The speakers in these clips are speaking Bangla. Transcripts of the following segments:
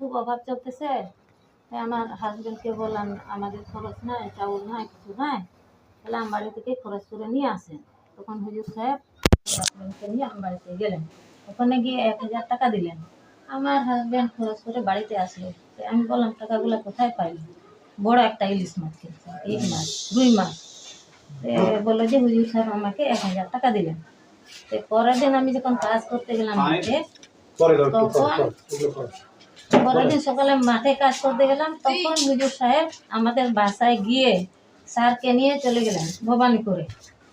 খুব অভাব চলতেছে। তাই আমার হাজবেন্ডকে বললাম আমাদের খরচ নাই চাউল নাই কিছু নাই তাহলে আমার বাড়ি থেকে খরচ করে নিয়ে আসেন। তখন হুজুর সাহেব হাজবেন্ডকে নিয়ে আমার বাড়িতে গেলেন। ওখানে গিয়ে এক হাজার টাকা দিলেন। আমার হাজবেন্ড খরচ করে বাড়িতে আসলো। আমি বললাম টাকাগুলো কোথায় পাইলি বড় একটা ইলিশ মাছ কিনছে এক মাছ দুই মাছ বলল যে হুজুর সাহেব আমাকে এক হাজার টাকা দিলেন। পরের দিন আমি যখন কাজ করতে গেলাম তখন পরে, পরে, ওগুলো পরে। পরের দিন সকালে মাঠে কাজ করতে গেলাম তখন হুজুর সাহেব আমাদের বাসায় গিয়ে স্যারকে নিয়ে চলে গেলেন ভবানীপুরে।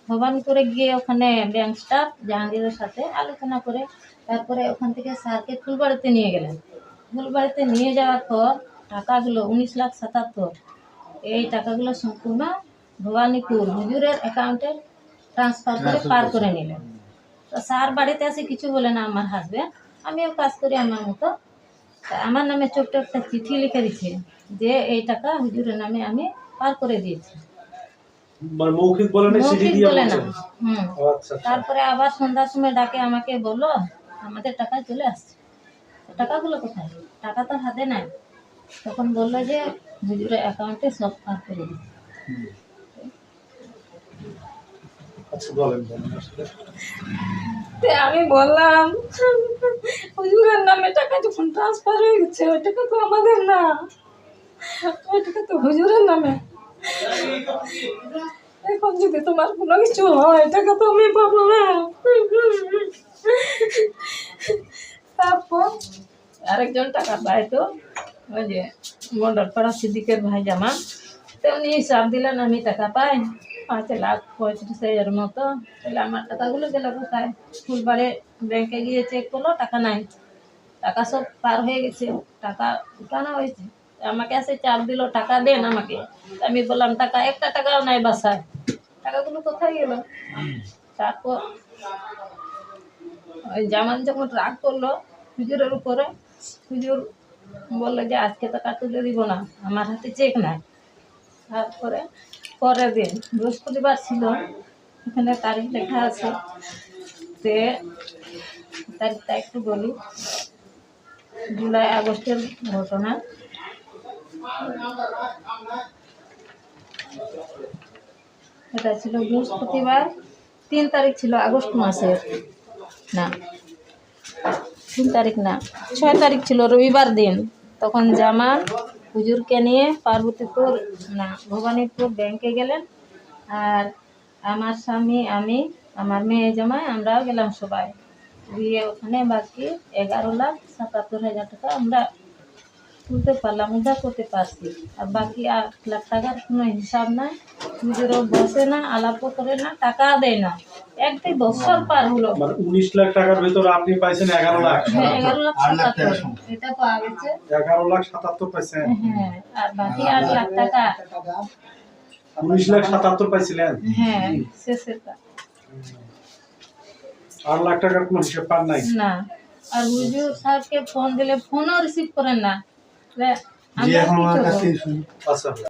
ভবানীপুরে গিয়ে ওখানে ব্যাংক স্টাফ জাহাঙ্গীরের সাথে আলোচনা করে তারপরে ওখান থেকে স্যারকে ফুলবাড়িতে নিয়ে গেলেন। ফুলবাড়িতে নিয়ে যাওয়ার পর টাকাগুলো উনিশ লাখ সাতাত্তর এই টাকাগুলো সম্পূর্ণ ভবানীপুর হুজুরের অ্যাকাউন্টে ট্রান্সফার করে পার করে নিলেন। তো স্যার বাড়িতে এসে কিছু বলে না আমার হাজবেন্ড আমিও কাজ করি আমার মতো। আমার নামে ছোট্ট একটা চিঠি লিখে দিচ্ছে যে এই টাকা হুজুরের নামে আমি পার করে দিয়েছি। মানে মৌখিক বলে না? হুম। আচ্ছা আচ্ছা। তারপরে আবার সন্ধ্যার সময় ডাকে আমাকে বলল আমাদের টাকা চলে আসছে। টাকাগুলো কোথায়? টাকা তো হাতে নাই। তখন বলল যে হুজুরের অ্যাকাউন্টে সব পার করে দিচ্ছে আচ্ছা আমি বললাম টাকা যখন ট্রান্সফার হয়ে গেছে ওই টাকা তো আমাদের না। ওই তো হুজুরের নামে। এখন যদি তোমার কোনো কিছু হয় টাকা তো আমি পাবো না। তারপর আরেকজন টাকা পায় তো, ওই যে মন্ডল পাড়া সিদ্দিকের ভাই জামা। তো উনি হিসাব দিলেন, আমি টাকা পাই। পাঁচ লাখ পঁয়ত্রিশ হাজার মতো। তাহলে আমার টাকাগুলো গেল কোথায়? ফুলবাড়ে ব্যাংকে গিয়ে চেক করল, টাকা নাই। টাকা সব পার হয়ে গেছে, টাকা উঠানো হয়েছে। আমাকে এসে চাপ দিল, টাকা দেন আমাকে। আমি বললাম, টাকা, একটা টাকাও নাই বাসায়। টাকাগুলো কোথায় গেল? তারপর ওই জামান যখন রাগ করল হুজুরের উপরে, হুজুর বলল যে, আজকে টাকা তুলে দিব না, আমার হাতে চেক নাই। তারপরে পরের দিন, বৃহস্পতিবার ছিল, এখানে তারিখ লেখা আছে। তে তারিখটা একটু বলি। জুলাই আগস্টের ঘটনা। এটা ছিল বৃহস্পতিবার, তিন তারিখ ছিল আগস্ট মাসের না, তিন তারিখ না, ছয় তারিখ ছিল রবিবার দিন। তখন জামাল হুজুরকে নিয়ে পার্বতীপুর না, ভবানীপুর ব্যাংকে গেলেন। আর আমার স্বামী, আমি, আমার মেয়ে জামাই, আমরাও গেলাম সবাই। গিয়ে ওখানে বাকি এগারো লাখ সাতাত্তর হাজার টাকা আমরা তুলতে পারলাম উদ্ধার করতে পারছি। আর বাকি আট লাখ টাকার কোনো হিসাব নাই। হুজুরও বসে না আলাপও করে না টাকা দেয় না। একটি বছর পার হলো। মানে উনিশ লাখ টাকার ভিতরে আপনি পাইছেন এগারো লাখ। হ্যাঁ এগারো লাখ সাতাত্তর। এটা পাওয়া গেছে। এগারো লাখ সাতাত্তর পাইছেন। হ্যাঁ আর বাকি আট লাখ টাকা উনিশ লাখ সাতাত্তর পাইছিলেন? হ্যাঁ শেষেরটা। আট লাখ টাকার কোনো হিসাব পান নাই। না। আর হুজুর সাহেবকে ফোন দিলে ফোনও রিসিভ করেন না। আমরা আচ্ছা।